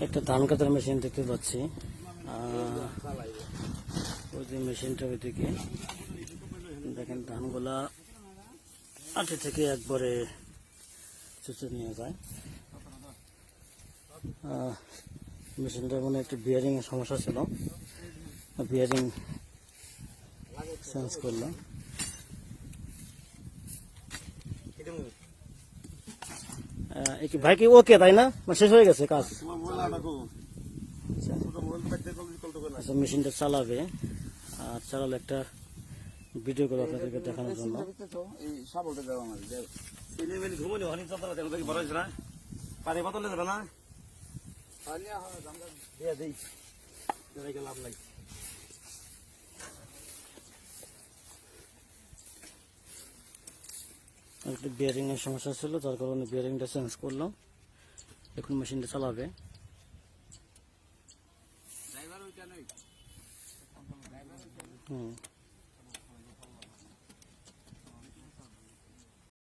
একটা ধান কাটার মেশিন দেখতে পাচ্ছি। ওই যে মেশিনটা ওইদিকে। দেখেন ধানগুলা আটে থেকে একবারে চুচে নিয়ে যায়। আহ, মেশিনটার মানে একটু বিয়ারিং এর সমস্যা ছিল। বিয়ারিং চেঞ্জ করলাম ভাই কি ওকে তাই না? মানে শেষ হয়ে গেছে কাজ? আচ্ছা মেশিনটা চালাবে। আর চালালে একটা ভিডিও করে আপনাদেরকে দেখানোর জন্য। পানি বোতলে দেবে না লাভ নাই একটু বিয়ারিং এর সমস্যা ছিল যার কারণে বিয়ারিংটা চেঞ্জ করলাম। এখন মেশিনটা চালাবে। হুম।